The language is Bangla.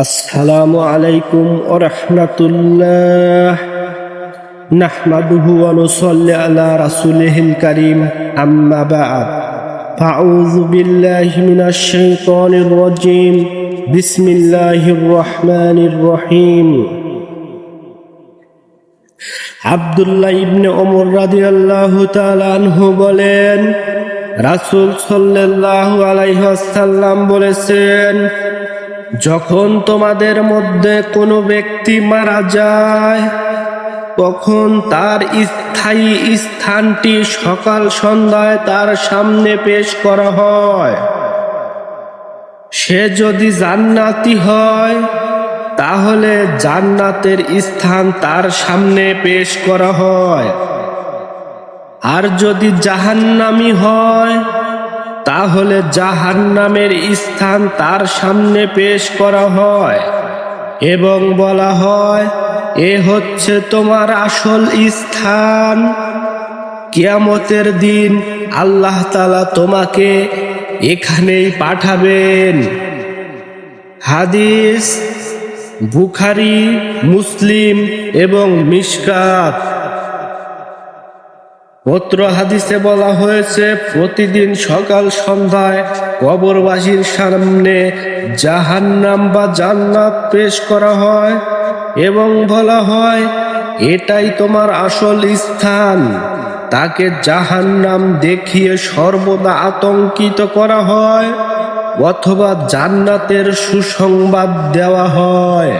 السلام عليكم ورحمة الله نحمده ونصلي على رسوله الكريم أما بعد فأعوذ بالله من الشيطان الرجيم بسم الله الرحمن الرحيم আবদুল্লাহ ইবনে ওমর রাদিয়াল্লাহু তাআলা আনহু বলেন রাসূল সাল্লাল্লাহু আলাইহি ওয়াসাল্লাম বলেছেন যখন তোমাদের মধ্যে কোনো ব্যক্তি মারা যায়, তখন তার স্থায়ী স্থানটি সকাল সন্ধ্যায় তার সামনে পেশ করা হয়। সে যদি জান্নাতি হয়, তাহলে জান্নাতের স্থান তার সামনে পেশ করা হয়। আর যদি জাহান্নামি হয় তাহলে জাহান্নামের স্থান তার সামনে পেশ করা হয় এবং বলা হয়, এ হচ্ছে তোমার আসল স্থান। কিয়ামতের দিন আল্লাহ তালা তোমাকে এখানেই পাঠাবেন। হাদিস, বুখারি, মুসলিম এবং মিশকাত। পত্র হাদিসে বলা হয়েছে, প্রতিদিন সকাল সন্ধ্যায় কবরবাসীর সামনে জাহান্নাম বা জান্নাত পেশ করা হয় এবং বলা হয়, এটাই তোমার আসল স্থান। তাকে জাহান্নাম দেখিয়ে সর্বদা আতঙ্কিত করা হয় অথবা জান্নাতের সুসংবাদ দেওয়া হয়।